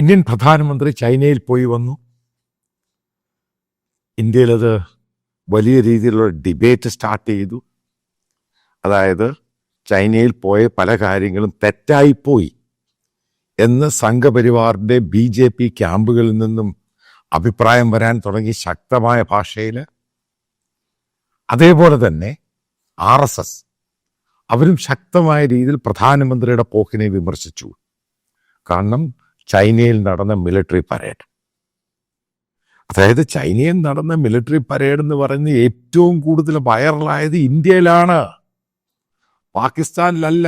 Indian പ്രധാനമന്ത്രി ചൈനയിൽ പോയി വന്നു. ഇന്ത്യയിലത് വലിയ രീതിയിലുള്ള ഡിബേറ്റ് സ്റ്റാർട്ട് ചെയ്തു. അതായത് ചൈനയിൽ പോയ പല കാര്യങ്ങളും തെറ്റായിപ്പോയി എന്ന് സംഘപരിവാറിന്റെ ബി ജെ പി ക്യാമ്പുകളിൽ നിന്നും അഭിപ്രായം വരാൻ തുടങ്ങി ശക്തമായ ഭാഷയിൽ. അതേപോലെ തന്നെ ആർ എസ് എസ് അവരും ശക്തമായ രീതിയിൽ പ്രധാനമന്ത്രിയുടെ പോക്കിനെ വിമർശിച്ചു. കാരണം ചൈനയിൽ നടന്ന മിലിറ്ററി പരേഡ് അതായത് ചൈനയിൽ നടന്ന മിലിറ്ററി പരേഡ് എന്ന് പറയുന്നത് ഏറ്റവും കൂടുതൽ വൈറലായത് ഇന്ത്യയിലാണ്. പാകിസ്ഥാനിലല്ല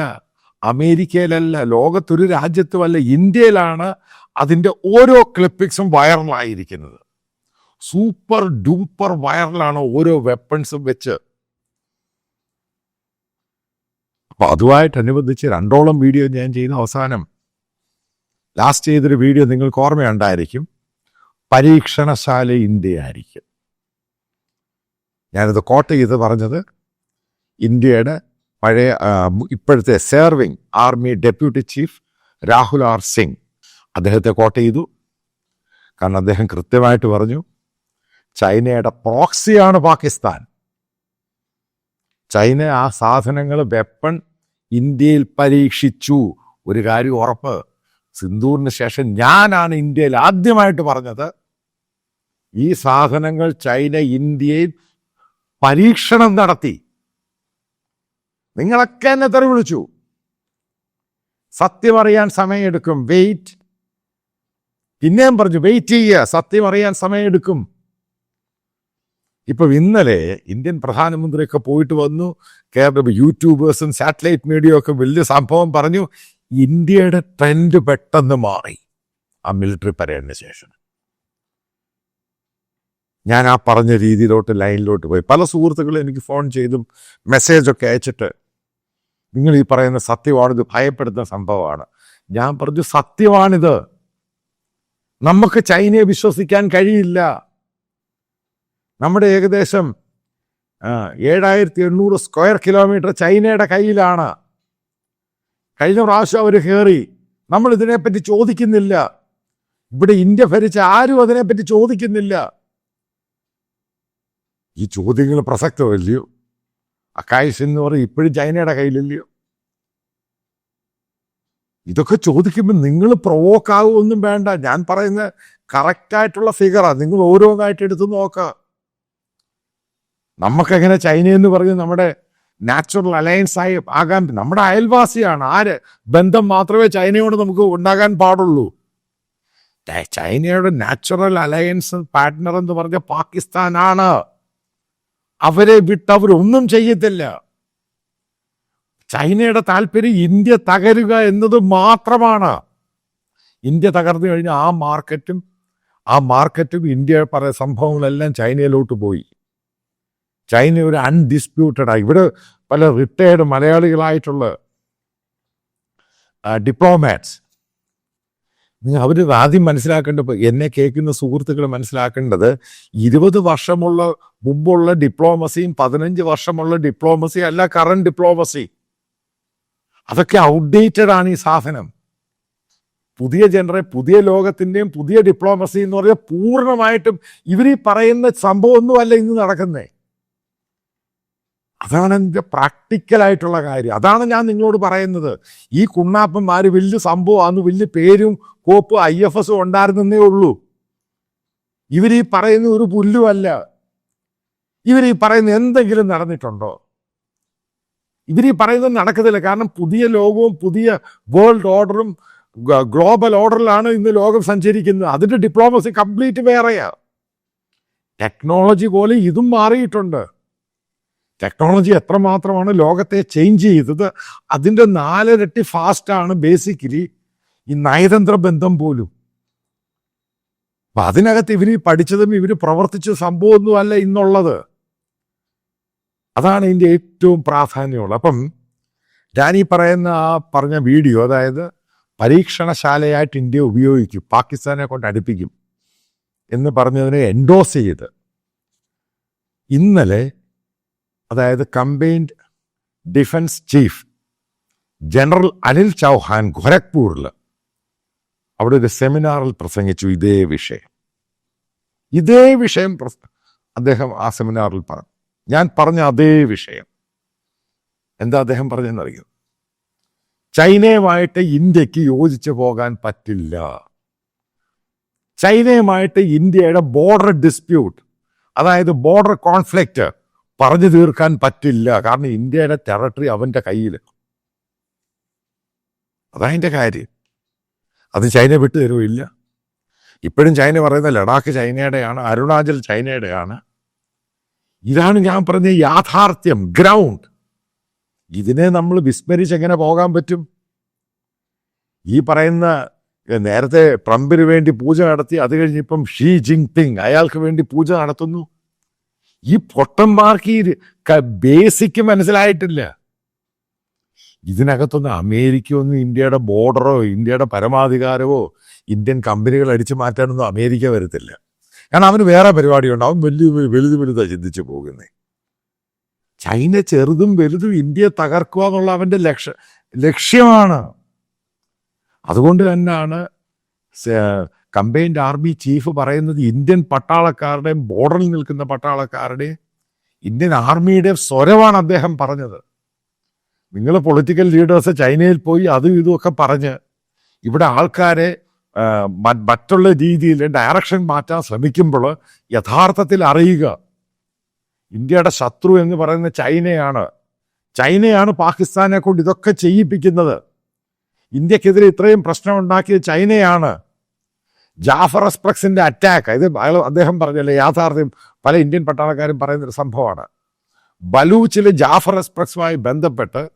അമേരിക്കയിലല്ല ലോകത്തൊരു രാജ്യത്തുമല്ല ഇന്ത്യയിലാണ് അതിന്റെ ഓരോ ക്ലിപ്പിക്സും വൈറലായിരിക്കുന്നത് സൂപ്പർ ഡൂപ്പർ വൈറലാണ് ഓരോ വെപ്പൺസും വെച്ച്. അപ്പൊ അതുമായിട്ടനുബന്ധിച്ച് രണ്ടോളം വീഡിയോ ഞാൻ ചെയ്യുന്ന അവസാനം ലാസ്റ്റ് ചെയ്തൊരു വീഡിയോ നിങ്ങൾക്ക് ഓർമ്മയുണ്ടായിരിക്കും. പരീക്ഷണശാല ഇന്ത്യ ആയിരിക്കും ഞാനിത് കോട്ട് ചെയ്ത് പറഞ്ഞത് ഇന്ത്യയുടെ പഴയ ഇപ്പോഴത്തെ serving army deputy chief Rahul R Singh. അദ്ദേഹത്തെ കോട്ട് ചെയ്തു. കാരണം അദ്ദേഹം കൃത്യമായിട്ട് പറഞ്ഞു ചൈനയുടെ പ്രോക്സിയാണ് പാകിസ്ഥാൻ. ചൈന ആ സാധനങ്ങൾ വെപ്പൺ ഇന്ത്യയിൽ പരീക്ഷിച്ചു. ഒരു കാര്യം ഉറപ്പ് സിന്ദൂറിന് ശേഷം ഞാനാണ് ഇന്ത്യയിൽ ആദ്യമായിട്ട് പറഞ്ഞത്. ഈ സാധനങ്ങൾ ചൈന ഇന്ത്യയിൽ പരീക്ഷണം നടത്തി. നിങ്ങളൊക്കെ എന്നെ തെറി വിളിച്ചു സത്യം അറിയാൻ സമയമെടുക്കും. വെയിറ്റ് പിന്നെയും പറഞ്ഞു വെയിറ്റ് ചെയ്യുക. സത്യം അറിയാൻ സമയമെടുക്കും. ഇപ്പൊ ഇന്നലെ ഇന്ത്യൻ പ്രധാനമന്ത്രിയൊക്കെ പോയിട്ട് വന്നു. കേരള യൂട്യൂബേഴ്സും സാറ്റലൈറ്റ് മീഡിയ ഒക്കെ വലിയ സംഭവം പറഞ്ഞു. ഇന്ത്യയുടെ ട്രെൻഡ് പെട്ടെന്ന് മാറി. ആ മിലിറ്ററി പരേഡിന് ശേഷം. ഞാൻ ആ പറഞ്ഞ രീതിയിലോട്ട് ലൈനിലോട്ട് പോയി. പല സുഹൃത്തുക്കളും എനിക്ക് ഫോൺ ചെയ്തും മെസ്സേജൊക്കെ അയച്ചിട്ട് നിങ്ങൾ ഈ പറയുന്ന സത്യമാണിത് ഭയപ്പെടുത്തുന്ന സംഭവമാണ്. ഞാൻ പറഞ്ഞു സത്യമാണിത്. നമുക്ക് ചൈനയെ വിശ്വസിക്കാൻ കഴിയില്ല. നമ്മുടെ ഏകദേശം ഏഴായിരത്തി എണ്ണൂറ് സ്ക്വയർ കിലോമീറ്റർ ചൈനയുടെ കയ്യിലാണ്. കഴിഞ്ഞ പ്രാവശ്യം അവർ കയറി നമ്മൾ ഇതിനെപ്പറ്റി ചോദിക്കുന്നില്ല. ഇവിടെ ഇന്ത്യ ഭരിച്ച ആരും അതിനെപ്പറ്റി ചോദിക്കുന്നില്ല. ഈ ചോദ്യങ്ങൾ പ്രസക്തമല്ലയോ? അക്കായസ് എന്ന് പറയും ഇപ്പോഴും ചൈനയുടെ കയ്യിലല്ലയോ? ഇതൊക്കെ ചോദിക്കുമ്പോൾ നിങ്ങൾ പ്രൊവോക്ക് ആകുമൊന്നും വേണ്ട. ഞാൻ പറയുന്ന കറക്റ്റായിട്ടുള്ള ഫിഗറാണ് നിങ്ങൾ ഓരോന്നായിട്ട് എടുത്ത് നോക്കുക. നമുക്കെങ്ങനെ ചൈനയെന്ന് പറഞ്ഞ് നമ്മുടെ നാച്ചുറൽ അലയൻസ് ആയി ആകാൻ നമ്മുടെ അയൽവാസിയാണ്. ആര്? ബന്ധം മാത്രമേ ചൈനയോട് നമുക്ക് ഉണ്ടാകാൻ പാടുള്ളൂ. ചൈനയുടെ നാച്ചുറൽ അലയൻസ് പാർട്ട്ണർ എന്ന് പറഞ്ഞ പാകിസ്ഥാനാണ്. അവരെ വിട്ട് അവരൊന്നും ചെയ്യത്തില്ല. ചൈനയുടെ താല്പര്യം ഇന്ത്യ തകരുക എന്നത് മാത്രമാണ്. ഇന്ത്യ തകർന്നു കഴിഞ്ഞാൽ ആ മാർക്കറ്റും ആ മാർക്കറ്റും ഇന്ത്യ പറയുന്ന സംഭവങ്ങളെല്ലാം ചൈനയിലോട്ട് പോയി. ചൈന ഒരു അൺഡിസ്പ്യൂട്ടഡ് ഇവിടെ പല റിട്ടയർഡ് മലയാളികളായിട്ടുള്ള ഡിപ്ലോമാറ്റ്സ് നിങ്ങൾ അവർ ആദ്യം മനസ്സിലാക്കേണ്ട എന്നെ കേൾക്കുന്ന സുഹൃത്തുക്കൾ മനസ്സിലാക്കേണ്ടത് ഇരുപത് വർഷമുള്ള മുമ്പുള്ള ഡിപ്ലോമസിയും പതിനഞ്ച് വർഷമുള്ള ഡിപ്ലോമസി അല്ല കറണ്ട് ഡിപ്ലോമസി അതൊക്കെ ഔട്ട്ഡേറ്റഡ് ആണ് ഈ സാധനം. പുതിയ ജനറേ പുതിയ ലോകത്തിന്റെയും പുതിയ ഡിപ്ലോമസി എന്ന് പറഞ്ഞാൽ പൂർണമായിട്ടും ഇവർ ഈ പറയുന്ന സംഭവമൊന്നുമല്ല ഇന്ന് നടക്കുന്നത് അതാണ് എന്റെ പ്രാക്ടിക്കലായിട്ടുള്ള കാര്യം. അതാണ് ഞാൻ നിങ്ങളോട് പറയുന്നത്. ഈ കുണ്ണാപ്പന്മാർ വലിയ സംഭവമാണ് വലിയ പേരും കോപ്പും ഐ എഫ് എസും ഉണ്ടായിരുന്നേ ഉള്ളൂ. ഇവർ ഈ പറയുന്ന ഒരു പുല്ലുമല്ല. ഇവർ ഈ പറയുന്ന എന്തെങ്കിലും നടന്നിട്ടുണ്ടോ? ഇവർ ഈ പറയുന്നത് നടക്കത്തില്ല. കാരണം പുതിയ ലോകവും പുതിയ വേൾഡ് ഓർഡറും ഗ്ലോബൽ ഓർഡറിലാണ് ഇന്ന് ലോകം സഞ്ചരിക്കുന്നത്. അതിന്റെ ഡിപ്ലോമസി കംപ്ലീറ്റ് വേറെയാ. ടെക്നോളജി പോലെ ഇതും മാറിയിട്ടുണ്ട്. ടെക്നോളജി എത്രമാത്രമാണ് ലോകത്തെ ചേഞ്ച് ചെയ്തത് അതിന്റെ നാലിരട്ടി ഫാസ്റ്റാണ് ബേസിക്കലി ഈ നയതന്ത്ര ബന്ധം പോലും. അപ്പൊ അതിനകത്ത് ഇവർ പഠിച്ചതും ഇവർ പ്രവർത്തിച്ച സംഭവമൊന്നും അല്ല ഇന്നുള്ളത്. അതാണ് ഇതിന്റെ ഏറ്റവും പ്രാധാന്യമുള്ളത്. അപ്പം ഞാൻ ഈ പറയുന്ന ആ പറഞ്ഞ വീഡിയോ അതായത് പരീക്ഷണശാലയായിട്ട് ഇന്ത്യ ഉപയോഗിക്കും പാകിസ്ഥാനെ കൊണ്ട് അടുപ്പിക്കും എന്ന് പറഞ്ഞതിനെ എൻഡോസ് ചെയ്ത്. ഇന്നലെ അതായത് combined defence chief general Anil Chauhan ഗോരഖ്പൂരിൽ അവിടെ ഒരു സെമിനാറിൽ പ്രസംഗിച്ചു ഇതേ വിഷയം. ഇതേ വിഷയം അദ്ദേഹം ആ സെമിനാറിൽ പറഞ്ഞു. ഞാൻ പറഞ്ഞ അതേ വിഷയം. എന്താ അദ്ദേഹം പറഞ്ഞെന്നറിയോ? ചൈനയുമായിട്ട് ഇന്ത്യയ്ക്ക് യോജിച്ചു പോകാൻ പറ്റില്ല. ചൈനയുമായിട്ട് ഇന്ത്യയുടെ ബോർഡർ ഡിസ്പ്യൂട്ട് അതായത് ബോർഡർ കോൺഫ്ലിക്റ്റ് പറഞ്ഞു തീർക്കാൻ പറ്റില്ല. കാരണം ഇന്ത്യയുടെ ടെറിട്ടറി അവന്റെ കയ്യിൽ അതതിന്റെ കാര്യം. അത് ചൈന വിട്ടു തരുമില്ല ഇപ്പോഴും ചൈന പറയുന്ന ലഡാക്ക് ചൈനയുടെയാണ് അരുണാചൽ ചൈനയുടെയാണ്. ഇതാണ് ഞാൻ പറഞ്ഞ യാഥാർത്ഥ്യം ഗ്രൗണ്ട്. ഇതിനെ നമ്മൾ വിസ്മരിച്ച് എങ്ങനെ പോകാൻ പറ്റും? ഈ പറയുന്ന നേരത്തെ ട്രംപിന് വേണ്ടി പൂജ നടത്തി അത് കഴിഞ്ഞിപ്പം ഷീ ജിങ് പിങ് അയാൾക്ക് വേണ്ടി പൂജ നടത്തുന്നു. ഈ പൊട്ടന്മാർക്ക് ഈ ബേസിക് മനസ്സിലായിട്ടില്ല. ഇതിനകത്തൊന്നും അമേരിക്കയൊന്നും ഇന്ത്യയുടെ ബോർഡറോ ഇന്ത്യയുടെ പരമാധികാരമോ ഇന്ത്യൻ കമ്പനികൾ അടിച്ചു മാറ്റാനൊന്നും അമേരിക്ക വരത്തില്ല. കാരണം അവന് വേറെ പരിപാടിയുണ്ട്. അവൻ വലിയ വലുത് വലുതാ ചിന്തിച്ചു പോകുന്നത് ചൈന ചെറുതും വലുതും ഇന്ത്യയെ തകർക്കുക എന്നുള്ള അവന്റെ ലക്ഷ ലക്ഷ്യമാണ്. അതുകൊണ്ട് തന്നെയാണ് കമ്പൈൻഡ് ആർമി ചീഫ് പറയുന്നത് ഇന്ത്യൻ പട്ടാളക്കാരുടെയും ബോർഡറിൽ നിൽക്കുന്ന പട്ടാളക്കാരുടെയും ഇന്ത്യൻ ആർമിയുടെ സ്വരമാണ് അദ്ദേഹം പറഞ്ഞത്. നിങ്ങൾ പൊളിറ്റിക്കൽ ലീഡേഴ്സ് ചൈനയിൽ പോയി അതും ഇതുമൊക്കെ പറഞ്ഞ് ഇവിടെ ആൾക്കാരെ മറ്റുള്ള രീതിയിൽ ഡയറക്ഷൻ മാറ്റാൻ ശ്രമിക്കുമ്പോൾ യഥാർത്ഥത്തിൽ അറിയുക ഇന്ത്യയുടെ ശത്രു എന്ന് പറയുന്ന ചൈനയാണ്. ചൈനയാണ് പാകിസ്ഥാനെ കൊണ്ട് ഇതൊക്കെ ചെയ്യിപ്പിക്കുന്നത്. ഇന്ത്യക്കെതിരെ ഇത്രയും പ്രശ്നം ഉണ്ടാക്കിയത് ചൈനയാണ്. ജാഫർ എക്സ്പ്രസിന്റെ അറ്റാക്ക് ഇത് അയാൾ അദ്ദേഹം പറഞ്ഞല്ലേ യാഥാർത്ഥ്യം പല ഇന്ത്യൻ പട്ടാളക്കാരും പറയുന്ന ഒരു സംഭവമാണ്. ബലൂച്ചിലെ ജാഫർ എക്സ്പ്രസുമായി ബന്ധപ്പെട്ട്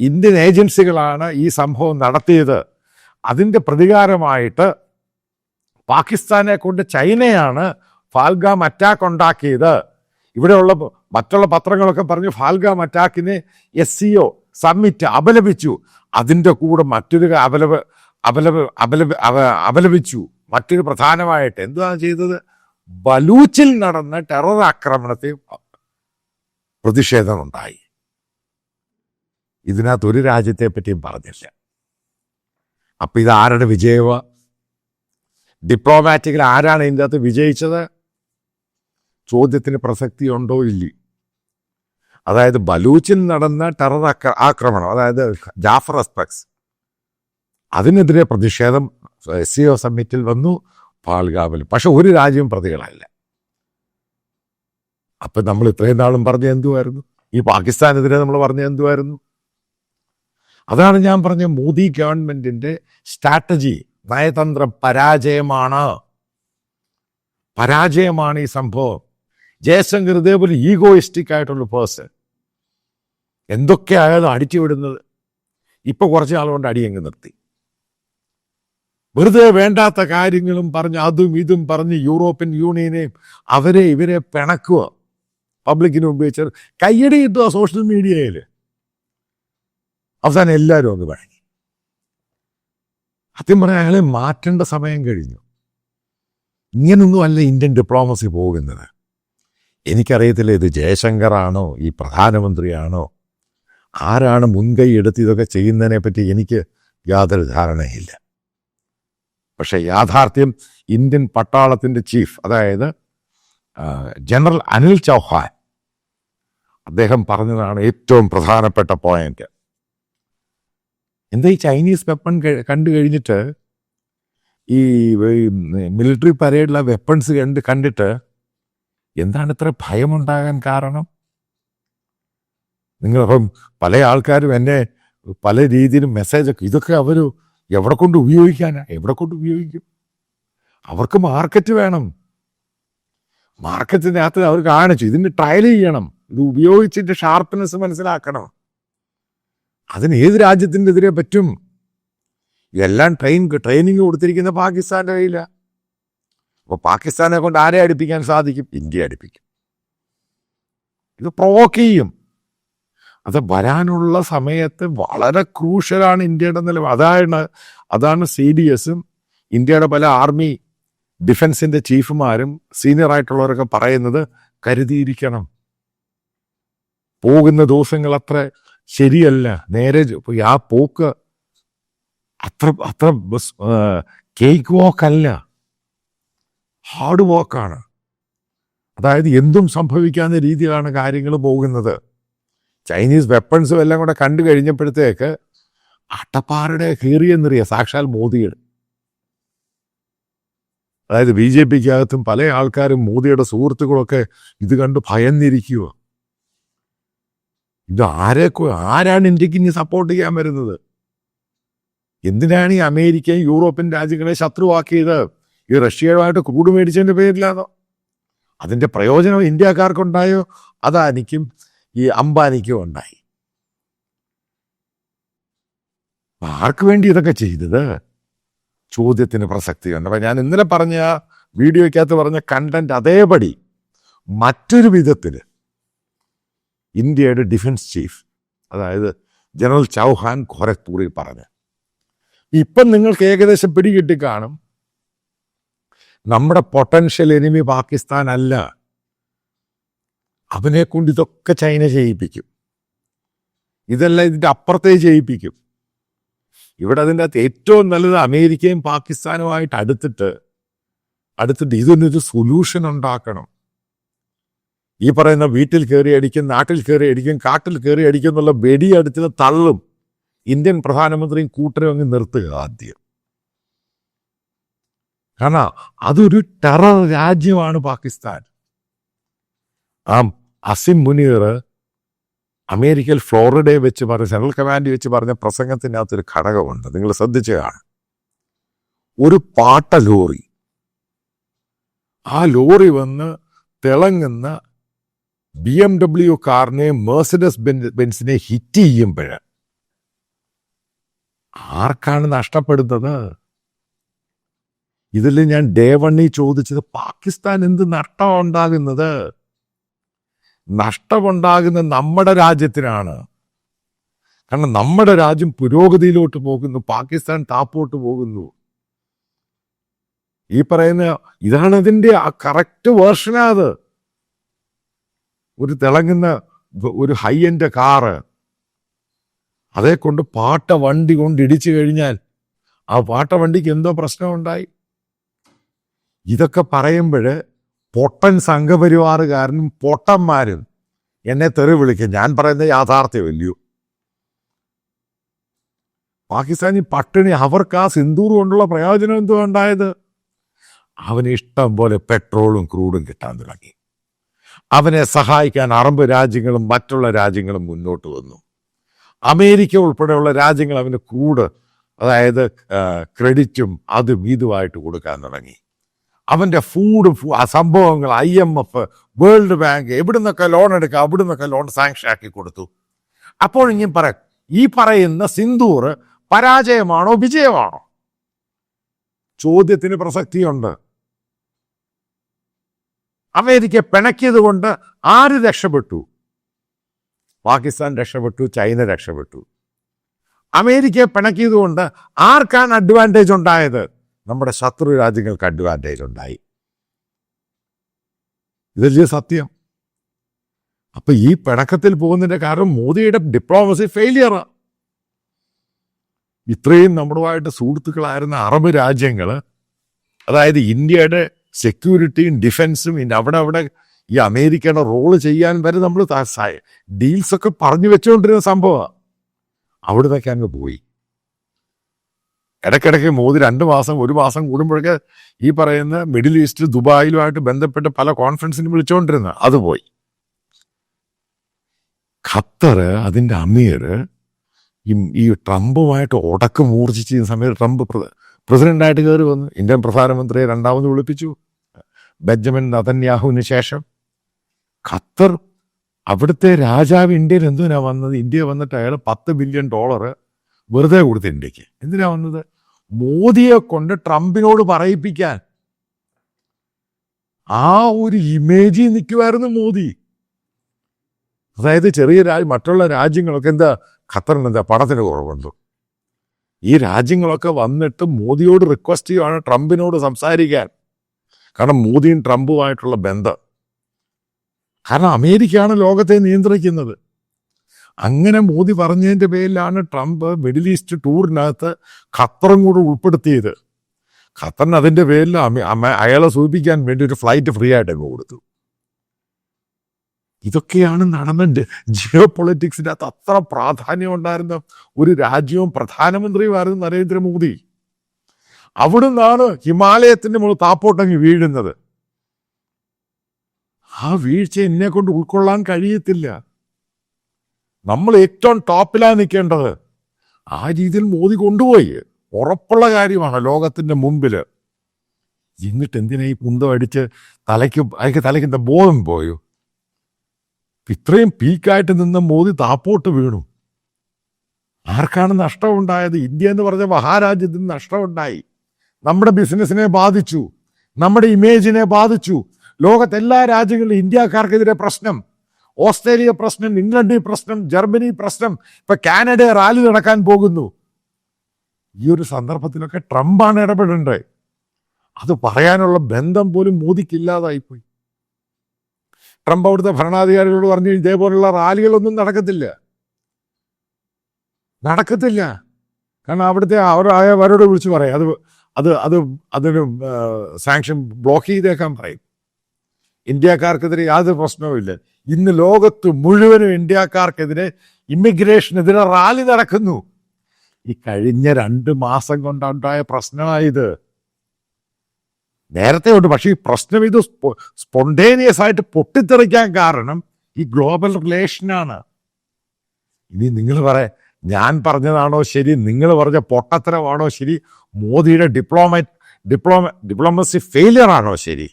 ഇന്ത്യൻ ഏജൻസികളാണ് ഈ സംഭവം നടത്തിയത്. അതിന്റെ പ്രതികാരമായിട്ട് പാകിസ്ഥാനെ കൊണ്ട് ചൈനയാണ് ഫാൽഗാം അറ്റാക്ക് ഉണ്ടാക്കിയത്. ഇവിടെയുള്ള മറ്റുള്ള പത്രങ്ങളൊക്കെ പറഞ്ഞു ഫാൽഗാം അറ്റാക്കിനെ എസ് സി ഒ സമ്മിറ്റ് അപലപിച്ചു. അതിന്റെ കൂടെ മറ്റൊരു അപലപ അപലപ അപലപ അപലപിച്ചു. മറ്റൊരു പ്രധാനമായിട്ട് എന്താണ് ചെയ്തത്? ബലൂച്ചിൽ നടന്ന ടെറർ ആക്രമണത്തെ പ്രതിഷേധമുണ്ടായി. ഇതിനകത്ത് ഒരു രാജ്യത്തെ പറ്റിയും പറഞ്ഞില്ല. അപ്പൊ ഇത് ആരുടെ വിജയവ? ഡിപ്ലോമാറ്റിക്കിൽ ആരാണ് ഇതിന്റെ അകത്ത് വിജയിച്ചത്? ചോദ്യത്തിന് പ്രസക്തി ഉണ്ടോ ഇല്ലേ? അതായത് ബലൂച്ചിൽ നടന്ന ടെറർ ആക്രമണം അതായത് ജാഫർ അസ്പെക്സ് അതിനെതിരെ പ്രതിഷേധം എസ് സി ഒ സമ്മിറ്റിൽ വന്നു പാൽഗാമിൽ. പക്ഷെ ഒരു രാജ്യവും പ്രതികളല്ല. അപ്പൊ നമ്മൾ ഇത്രയും നാളും പറഞ്ഞ എന്തുമായിരുന്നു ഈ പാകിസ്ഥാനെതിരെ നമ്മൾ പറഞ്ഞ എന്തുമായിരുന്നു അതാണ് ഞാൻ പറഞ്ഞ മോദി ഗവൺമെന്റിന്റെ സ്ട്രാറ്റജി. നയതന്ത്ര പരാജയമാണ്. പരാജയമാണ് ഈ സംഭവം. ജയശങ്കർ ഇതേപോലെ ഈഗോയിസ്റ്റിക് ആയിട്ടുള്ള പേഴ്സൺ. എന്തൊക്കെ ആയാലും അടിച്ചു വിടുന്നത് ഇപ്പൊ കുറച്ച് നാളുകൊണ്ട് അടിയങ്ങ് നിർത്തി. വെറുതെ വേണ്ടാത്ത കാര്യങ്ങളും പറഞ്ഞ് അതും ഇതും പറഞ്ഞ് യൂറോപ്യൻ യൂണിയനെയും അവരെ ഇവരെ പിണക്കുക. പബ്ലിക്കിന് ഉപയോഗിച്ച കയ്യടി കിട്ടുക സോഷ്യൽ മീഡിയയിൽ? അവസാനം എല്ലാവരും ഒന്ന് വഴങ്ങി. സത്യം പറഞ്ഞാൽ അയാളെ മാറ്റേണ്ട സമയം കഴിഞ്ഞു. ഇങ്ങനൊന്നും അല്ല ഇന്ത്യൻ ഡിപ്ലോമസി പോകുന്നത്. എനിക്കറിയത്തില്ല ഇത് ജയശങ്കറാണോ ഈ പ്രധാനമന്ത്രിയാണോ ആരാണ് മുൻകൈ എടുത്ത് ഇതൊക്കെ ചെയ്യുന്നതിനെ പറ്റി എനിക്ക് യാതൊരു ധാരണയില്ല പക്ഷെ യാഥാർത്ഥ്യം ഇന്ത്യൻ പട്ടാളത്തിന്റെ ചീഫ് അതായത് ജനറൽ അനിൽ ചൗഹാൻ. അദ്ദേഹം പറഞ്ഞതാണ് ഏറ്റവും പ്രധാനപ്പെട്ട പോയിന്റ്. എന്താ ഈ ചൈനീസ് വെപ്പൺ കണ്ടു കഴിഞ്ഞിട്ട് ഈ മിലിറ്ററി പരേഡിലെ വെപ്പൺസ് കണ്ട് കണ്ടിട്ട് എന്താണ് ഇത്ര ഭയമുണ്ടാകാൻ കാരണം? നിങ്ങളിപ്പം പല ആൾക്കാരും എന്നെ പല രീതിയിലും മെസ്സേജൊക്കെ ഇതൊക്കെ അവർ എവിടെ കൊണ്ട് ഉപയോഗിക്കാനാ? എവിടെ കൊണ്ട് ഉപയോഗിക്കും? അവർക്ക് മാർക്കറ്റ് വേണം. മാർക്കറ്റിനകത്ത് അവർ കാണിച്ചു. ഇതിന് ട്രയൽ ചെയ്യണം. ഇത് ഉപയോഗിച്ചിട്ട് ഷാർപ്പ്നെസ് മനസ്സിലാക്കണം. അതിന് ഏത് രാജ്യത്തിന്റെ എതിരെ പറ്റും? ഇതെല്ലാം ട്രെയിൻ ട്രെയിനിങ് കൊടുത്തിരിക്കുന്ന പാകിസ്ഥാന്റെ കയ്യില. അപ്പൊ പാകിസ്ഥാനെ കൊണ്ട് ആരെ അടുപ്പിക്കാൻ സാധിക്കും? ഇന്ത്യ അടുപ്പിക്കും. ഇത് പ്രൊവോക്ക് ചെയ്യും. അത് വരാനുള്ള സമയത്ത് വളരെ ക്രൂഷ്യലാണ് ഇന്ത്യയുടെ നിലവിൽ അതാണ് അതാണ് സി ഡി എസും ഇന്ത്യയുടെ പല ആർമി ഡിഫൻസിന്റെ ചീഫുമാരും സീനിയർ ആയിട്ടുള്ളവരൊക്കെ പറയുന്നത് കരുതിയിരിക്കണം. പോകുന്ന ദിവസങ്ങൾ അത്ര ശരിയല്ല. നേരെ ആ പോക്ക് അത്ര അത്ര കേക്ക് വാക്ക് അല്ല. ഹാർഡ് വോക്കാണ് അതായത് എന്തും സംഭവിക്കാവുന്ന രീതിയിലാണ് കാര്യങ്ങൾ പോകുന്നത്. ചൈനീസ് വെപ്പൺസും എല്ലാം കൂടെ കണ്ടു കഴിഞ്ഞപ്പോഴത്തേക്ക് അട്ടപ്പാറയുടെ കീറിയെന്നറിയ സാക്ഷാൽ മോദിയുടെ. അതായത് ബി ജെ പിക്കകത്തും പല ആൾക്കാരും മോദിയുടെ സുഹൃത്തുക്കളൊക്കെ ഇത് കണ്ട് ഭയന്നിരിക്കുക ഇത് ആരെ ആരാണ് ഇന്ത്യയ്ക്ക് ഇനി സപ്പോർട്ട് ചെയ്യാൻ വരുന്നത്? എന്തിനാണ് ഈ അമേരിക്കയും യൂറോപ്യൻ രാജ്യങ്ങളെ ശത്രുവാക്കിയത്? ഈ റഷ്യയുമായിട്ട് ക്രൂഡ് മേടിച്ചതിന്റെ പേരിലാണോ? അതിന്റെ പ്രയോജനം ഇന്ത്യക്കാർക്കുണ്ടായോ? അദാനിക്കും ഈ അംബാനിക്കും ഉണ്ടായി. ആർക്ക് വേണ്ടി ഇതൊക്കെ ചെയ്തത്? ചോദ്യത്തിന് പ്രസക്തിയുണ്ട് അപ്പൊ ഞാൻ ഇന്നലെ പറഞ്ഞ വീഡിയോയ്ക്കകത്ത് പറഞ്ഞ കണ്ടന്റ് അതേപടി മറ്റൊരു വിധത്തിൽ ഇന്ത്യയുടെ ഡിഫൻസ് ചീഫ് അതായത് ജനറൽ ചൗഹാൻ ഖൊരക്പൂറിൽ പറഞ്ഞു. ഇപ്പം നിങ്ങൾക്ക് ഏകദേശം പിടികിട്ടി കാണും. നമ്മുടെ പൊട്ടൻഷ്യൽ എനിമി പാകിസ്ഥാൻ അല്ല. അവനെ കൊണ്ട് ഇതൊക്കെ ചൈന ചെയ്യിപ്പിക്കും. ഇതെല്ലാം ഇതിന്റെ അപ്പുറത്തേ ചെയ്യിപ്പിക്കും. ഇവിടെ അതിന്റെ അകത്ത് ഏറ്റവും നല്ലത് അമേരിക്കയും പാകിസ്ഥാനുമായിട്ട് അടുത്തിട്ട് അടുത്തിട്ട് ഇതിനൊരു സൊല്യൂഷൻ ഉണ്ടാക്കണം. ഈ പറയുന്ന വീട്ടിൽ കയറി അടിക്കും നാട്ടിൽ കയറി അടിക്കും കാട്ടിൽ കയറി അടിക്കും എന്നുള്ള വെടി അടിച്ചത് തള്ളും. ഇന്ത്യൻ പ്രധാനമന്ത്രിയും കൂട്ടരും അങ്ങ് നിർത്തുക ആദ്യം. കാരണം അതൊരു ടെറർ രാജ്യമാണ് പാകിസ്ഥാൻ. ആ അസിം മുനീർ അമേരിക്കയിൽ ഫ്ലോറിഡയെ വെച്ച് പറഞ്ഞ സെൻട്രൽ കമാൻഡ് വെച്ച് പറഞ്ഞ പ്രസംഗത്തിനകത്തൊരു ഘടകമുണ്ട്. നിങ്ങൾ ശ്രദ്ധിച്ചു കാണും ഒരു പാട്ട ലോറി. ആ ലോറി വന്ന് തിളങ്ങുന്ന ബി എം ഡബ്ല്യു കാറിനെ മേഴ്സിഡസ് ബെൻസിനെ ഹിറ്റ് ചെയ്യുമ്പോൾ ആർക്കാണ് നഷ്ടപ്പെടുന്നത്? ഇതിൽ ഞാൻ ഡേ വണ്ണി ചോദിച്ചത് പാകിസ്ഥാൻ എന്ത് നഷ്ടം ഉണ്ടാകുന്നത്? നഷ്ടമുണ്ടാകുന്ന നമ്മുടെ രാജ്യത്തിനാണ്. കാരണം നമ്മുടെ രാജ്യം പുരോഗതിയിലോട്ട് പോകുന്നു പാകിസ്ഥാൻ താപ്പോട്ട് പോകുന്നു. ഈ പറയുന്ന ഇതാണ് അതിന്റെ ആ കറക്റ്റ് വേർഷനാത് ഒരു തിളങ്ങുന്ന ഒരു ഹൈ എൻഡ് കാറ് അതേ കൊണ്ട് പാട്ട വണ്ടി കൊണ്ട് ഇടിച്ചു കഴിഞ്ഞാൽ ആ പാട്ട വണ്ടിക്ക് എന്തോ പ്രശ്നമുണ്ടായി. ഇതൊക്കെ പറയുമ്പോൾ പൊട്ടൻ സംഘപരിവാറുകാരനും പൊട്ടന്മാരും എന്നെ തെറി വിളിക്കും. ഞാൻ പറയുന്നത് യാഥാർത്ഥ്യമല്ലയോ? പാകിസ്ഥാനി പട്ടിണി അവർക്ക് ആ സിന്ദൂർ കൊണ്ടുള്ള പ്രയോജനം എന്തോ ഉണ്ടായത്? അവന് ഇഷ്ടം പോലെ പെട്രോളും ക്രൂഡും കിട്ടാൻ തുടങ്ങി. അവനെ സഹായിക്കാൻ അറബ് രാജ്യങ്ങളും മറ്റുള്ള രാജ്യങ്ങളും മുന്നോട്ട് വന്നു. അമേരിക്ക ഉൾപ്പെടെയുള്ള രാജ്യങ്ങൾ അവന് ക്രൂഡ് അതായത് ക്രെഡിറ്റും അതും ഇതുമായിട്ട് കൊടുക്കാൻ തുടങ്ങി. അവന്റെ ഫൂഡ് സംഭവങ്ങൾ I M F world bank എവിടുന്നൊക്കെ loan എടുക്കുക അവിടുന്നൊക്കെ ലോൺ സാങ്ഷൻ ആക്കി കൊടുത്തു. അപ്പോൾ ഇങ്ങനെ പറ ഈ പറയുന്ന സിന്ദൂർ പരാജയമാണോ വിജയമാണോ? ചോദ്യത്തിന് പ്രസക്തിയുണ്ട്. അമേരിക്ക പിണക്കിയത് കൊണ്ട് ആര് രക്ഷപ്പെട്ടു? പാകിസ്ഥാൻ രക്ഷപ്പെട്ടു ചൈന രക്ഷപ്പെട്ടു. അമേരിക്കയെ പിണക്കിയത് കൊണ്ട് ആർക്കാണ് അഡ്വാന്റേജ് ഉണ്ടായത്? നമ്മുടെ ശത്രു രാജ്യങ്ങൾക്ക് അഡ്വാന്റേജ് ഉണ്ടായി ഇതല്ലേ സത്യം? അപ്പൊ ഈ പിണക്കത്തിൽ പോകുന്നതിന്റെ കാരണം മോദിയുടെ ഡിപ്ലോമസി ഫെയിലിയറാ ഇത്രയും നമ്മളുമായിട്ട് സുഹൃത്തുക്കളായിരുന്ന അറബ് രാജ്യങ്ങൾ അതായത് ഇന്ത്യയുടെ സെക്യൂരിറ്റിയും ഡിഫൻസും ഇനി അവിടെ അവിടെ ഈ അമേരിക്കയുടെ റോൾ ചെയ്യാൻ വരെ നമ്മൾ ഡീൽസ് ഒക്കെ പറഞ്ഞു വെച്ചുകൊണ്ടിരുന്ന സംഭവമാണ് അവിടുന്നൊക്കെ അങ്ങ് പോയി. ഇടയ്ക്കിടയ്ക്ക് മോദി രണ്ട് മാസം ഒരു മാസം കൂടുമ്പോഴൊക്കെ ഈ പറയുന്ന മിഡിൽ ഈസ്റ്റ് ദുബായിലുമായിട്ട് ബന്ധപ്പെട്ട് പല കോൺഫറൻസിന് വിളിച്ചുകൊണ്ടിരുന്ന അത് പോയി. ഖത്തർ അതിന്റെ അമീർ ഈ ട്രംപുമായിട്ട് ഉടക്ക് മൂർച്ഛിച്ച് ഈ സമയത്ത് ട്രംപ് പ്ര- പ്രസിഡന്റായിട്ട് കയറി വന്നു. ഇന്ത്യൻ പ്രധാനമന്ത്രിയെ രണ്ടാമത് വിളിപ്പിച്ചു. ബെഞ്ചമിൻ നതന്യാഹുവിന് ശേഷം. ഖത്തർ അവിടുത്തെ രാജാവ് ഇന്ത്യയിൽ എന്തിനാണ് വന്നത്? ഇന്ത്യ വന്നിട്ട് അയാൾ പത്ത് ബില്യൺ ഡോളർ വെറുതെ കൊടുത്ത് ഇന്ത്യയ്ക്ക്. എന്തിനാണ് വന്നത്? മോദിയെ കൊണ്ട് ട്രംപിനോട് പറയിപ്പിക്കാൻ. ആ ഒരു ഇമേജിൽ നിൽക്കുമായിരുന്നു മോദി. അതായത് ചെറിയ രാജ്യം മറ്റുള്ള രാജ്യങ്ങളൊക്കെ എന്താ ഖത്തറിന് എന്താ പണത്തിന് കുറവുണ്ടോ. ഈ രാജ്യങ്ങളൊക്കെ വന്നിട്ട് മോദിയോട് റിക്വസ്റ്റ് ചെയ്യുവാണ് ട്രംപിനോട് സംസാരിക്കാൻ. കാരണം മോദിയും ട്രംപുമായിട്ടുള്ള ബന്ധം. കാരണം അമേരിക്കയാണ് ലോകത്തെ നിയന്ത്രിക്കുന്നത്. അങ്ങനെ മോദി പറഞ്ഞതിന്റെ പേരിലാണ് ട്രംപ് മിഡിൽ ഈസ്റ്റ് ടൂറിനകത്ത് ഖത്തറും കൂടെ ഉൾപ്പെടുത്തിയത്. ഖത്തറിന് അതിന്റെ പേരിൽ അയാളെ സൂചിപ്പിക്കാൻ വേണ്ടി ഒരു ഫ്ലൈറ്റ് ഫ്രീ ആയിട്ട് അങ്ങ് കൊടുത്തു. ഇതൊക്കെയാണ് നടന്നത് ജിയോ പൊളിറ്റിക്സിന്റെ അകത്ത് അത്ര പ്രാധാന്യം ഉണ്ടായിരുന്ന ഒരു രാജ്യവും പ്രധാനമന്ത്രിയുമായിരുന്നു നരേന്ദ്രമോദി. അവിടുന്നാണ് ഹിമാലയത്തിന്റെ മുകളിൽ താപ്പോട്ടങ്ങ് വീഴുന്നത്. ആ വീഴ്ച എന്നെ കൊണ്ട് ഉൾക്കൊള്ളാൻ കഴിയത്തില്ല. നമ്മൾ ഏറ്റവും ടോപ്പിലാണ് നിൽക്കേണ്ടത് ആ രീതിയിൽ മോദി കൊണ്ടുപോയി. ഉറപ്പുള്ള കാര്യമാണ് ലോകത്തിന്റെ മുമ്പിൽ. എന്നിട്ട് എന്തിനാ ഈ കുന്തം അടിച്ച് തലയ്ക്ക് അയക്ക് തലയ്ക്ക് എന്താ ബോധം പോയോ? ഇത്രയും പീക്കായിട്ട് നിന്ന് മോദി താപ്പോട്ട് വീണു. ആർക്കാണ് നഷ്ടമുണ്ടായത്? ഇന്ത്യ എന്ന് പറഞ്ഞ മഹാരാജ്യത്തിന് നഷ്ടമുണ്ടായി. നമ്മുടെ ബിസിനസ്സിനെ ബാധിച്ചു. നമ്മുടെ ഇമേജിനെ ബാധിച്ചു. ലോകത്തെല്ലാ രാജ്യങ്ങളിലും ഇന്ത്യക്കാർക്കെതിരെ പ്രശ്നം. ഓസ്ട്രേലിയ പ്രശ്നം ഇംഗ്ലണ്ട് പ്രശ്നം ജർമ്മനി പ്രശ്നം ഇപ്പൊ കാനഡ റാലി നടക്കാൻ പോകുന്നു. ഈ ഒരു സന്ദർഭത്തിലൊക്കെ ട്രംപാണ് ഇടപെടേണ്ടത്. അത് പറയാനുള്ള ബന്ധം പോലും മോദിക്കില്ലാതായിപ്പോയി ട്രംപ് അവിടുത്തെ ഭരണാധികാരികളോട് പറഞ്ഞു ഇതേപോലുള്ള റാലികളൊന്നും നടക്കത്തില്ല. നടക്കത്തില്ല. കാരണം അവിടുത്തെ അവർ അവരോട് വിളിച്ചു പറയും. അത് അത് അത് അതിന് സാങ്ഷൻ ബ്ലോക്ക് ചെയ്തേക്കാൻ പറയും. ഇന്ത്യക്കാർക്കെതിരെ യാതൊരു പ്രശ്നവുമില്ല ഇന്ന് ലോകത്ത് മുഴുവനും ഇന്ത്യക്കാർക്കെതിരെ ഇമിഗ്രേഷനെതിരെ റാലി നടക്കുന്നു. ഈ കഴിഞ്ഞ രണ്ട് മാസം കൊണ്ടുണ്ടായ പ്രശ്നമായത് നേരത്തെ ഉണ്ട് പക്ഷേ ഈ പ്രശ്നം ഇത് സ്പോണ്ടേനിയസ് ആയിട്ട് പൊട്ടിത്തെറിക്കാൻ കാരണം ഈ ഗ്ലോബൽ റിലേഷനാണ് ഇനി നിങ്ങൾ പറ ഞാൻ പറഞ്ഞതാണോ ശരി നിങ്ങൾ പറഞ്ഞ പൊട്ടത്തരമാണോ ശരി മോദിയുടെ ഡിപ്ലോമറ്റ് ഡിപ്ലോമ ഡിപ്ലോമസി ഫെയിലിയർ ആണോ ശരി?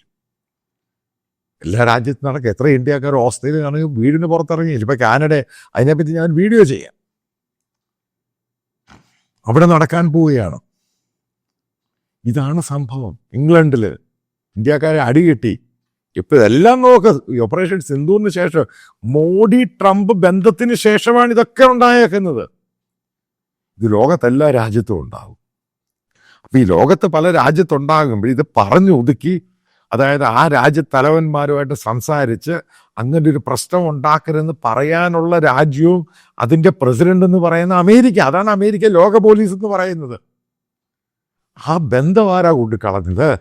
എല്ലാ രാജ്യത്തും നടക്കുക എത്ര ഇന്ത്യക്കാർ ഓസ്ട്രേലിയ ആണെങ്കിൽ വീടിന് പുറത്തിറങ്ങി. ഇപ്പൊ കാനഡ അതിനെപ്പറ്റി ഞാൻ വീഡിയോ ചെയ്യാം. അവിടെ നടക്കാൻ പോവുകയാണ്. ഇതാണ് സംഭവം. ഇംഗ്ലണ്ടിൽ ഇന്ത്യക്കാരെ അടി കിട്ടി. ഇപ്പൊ ഇതെല്ലാം നോക്ക്. ഓപ്പറേഷൻ സിന്ധുവിന് ശേഷം മോഡി ട്രംപ് ബന്ധത്തിന് ശേഷമാണ് ഇതൊക്കെ ഉണ്ടായേക്കുന്നത്. ഇത് ലോകത്തെല്ലാ രാജ്യത്തും ഉണ്ടാകും അപ്പൊ ഈ ലോകത്ത് പല രാജ്യത്തുണ്ടാകുമ്പോൾ ഇത് പറഞ്ഞു ഒതുക്കി അതായത് ആ രാജ്യത്തലവന്മാരുമായിട്ട് സംസാരിച്ച് അങ്ങനെ ഒരു പ്രശ്നം ഉണ്ടാക്കരുതെന്ന് പറയാനുള്ള രാജ്യവും അതിന്റെ പ്രസിഡന്റ് എന്ന് പറയുന്ന അമേരിക്ക. അതാണ് അമേരിക്ക ലോക പോലീസ് എന്ന് പറയുന്നത്. ആ ബന്ധം ആരാ കൊണ്ട് കളഞ്ഞത്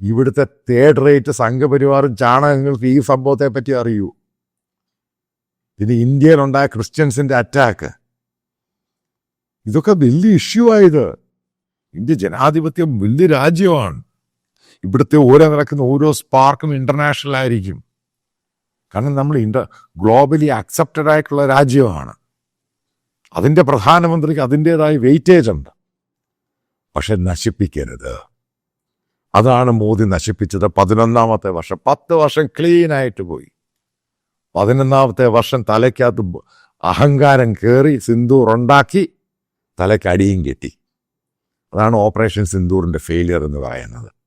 ഇവിടുത്തെ തേർഡ് റേറ്റ് സംഘപരിവാറും ചാണകങ്ങൾക്ക് ഈ സംഭവത്തെ പറ്റി അറിയൂ. പിന്നെ ഇന്ത്യയിലുണ്ടായ ക്രിസ്ത്യൻസിന്റെ അറ്റാക്ക് ഇതൊക്കെ വലിയ ഇഷ്യൂ ആയത് ഇന്ത്യ ജനാധിപത്യം വലിയ രാജ്യമാണ്. ഇവിടുത്തെ ഓരോ നടക്കുന്ന ഓരോ സ്പാർക്കും ഇന്റർനാഷണൽ ആയിരിക്കും. കാരണം നമ്മൾ ഇന്റർ ഗ്ലോബലി അക്സെപ്റ്റഡ് ആയിട്ടുള്ള രാജ്യമാണ്. അതിന്റെ പ്രധാനമന്ത്രിക്ക് അതിന്റേതായ വെയിറ്റേജ് ഉണ്ട്. പക്ഷെ നശിപ്പിക്കരുത്. അതാണ് മോദി നശിപ്പിച്ചത് പതിനൊന്നാമത്തെ വർഷം. പത്ത് വർഷം ക്ലീൻ ആയിട്ട് പോയി. പതിനൊന്നാമത്തെ വർഷം തലയ്ക്കകത്ത് അഹങ്കാരം കയറി സിന്ദൂർ ഉണ്ടാക്കി തലയ്ക്ക് അടിയും കെട്ടി. അതാണ് ഓപ്പറേഷൻ സിന്ദൂറിന്റെ ഫെയിലിയർ എന്ന് പറയുന്നത്.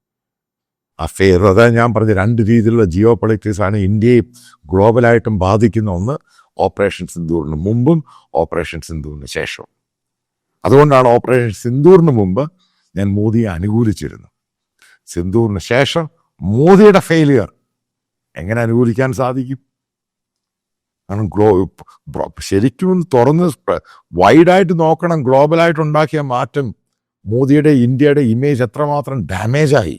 ആ അതായത് ഞാൻ പറഞ്ഞ രണ്ട് രീതിയിലുള്ള ജിയോ പൊളിറ്റിക്സാണ് ഇന്ത്യയെ ഗ്ലോബലായിട്ടും ബാധിക്കുന്ന ഒന്ന് ഓപ്പറേഷൻ സിന്ദൂറിന് മുമ്പും ഓപ്പറേഷൻ സിന്ദൂറിന് ശേഷവും. അതുകൊണ്ടാണ് ഓപ്പറേഷൻ സിന്ദൂറിന് മുമ്പ് ഞാൻ മോദിയെ അനുകൂലിച്ചിരുന്നു സിന്ദൂറിന് ശേഷം മോദിയുടെ ഫെയിലിയർ എങ്ങനെ അനുകൂലിക്കാൻ സാധിക്കും? കാരണം ഗ്ലോ ശരിക്കും തുറന്ന് വൈഡായിട്ട് നോക്കണം ഗ്ലോബലായിട്ട് ഉണ്ടാക്കിയ മാറ്റം മോദിയുടെ ഇന്ത്യയുടെ ഇമേജ് എത്രമാത്രം ഡാമേജായി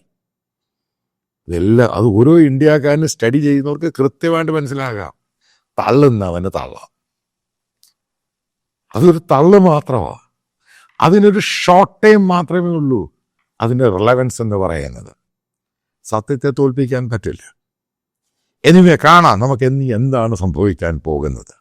ഇതെല്ലാം അത് ഓരോ ഇന്ത്യക്കാരനും സ്റ്റഡി ചെയ്യുന്നവർക്ക് കൃത്യമായിട്ട് മനസ്സിലാകാം. തള്ളുന്നവന് തള്ളാം. അതൊരു തള്ളു മാത്രമാണ് അതിനൊരു ഷോർട്ട് ടൈം മാത്രമേ ഉള്ളൂ അതിന്റെ റിലവൻസ് എന്ന് പറയുന്നത്. സത്യത്തെ തോൽപ്പിക്കാൻ പറ്റില്ല. എനിവേ കാണാം നമുക്ക് ഇനി എന്താണ് സംഭവിക്കാൻ പോകുന്നത്.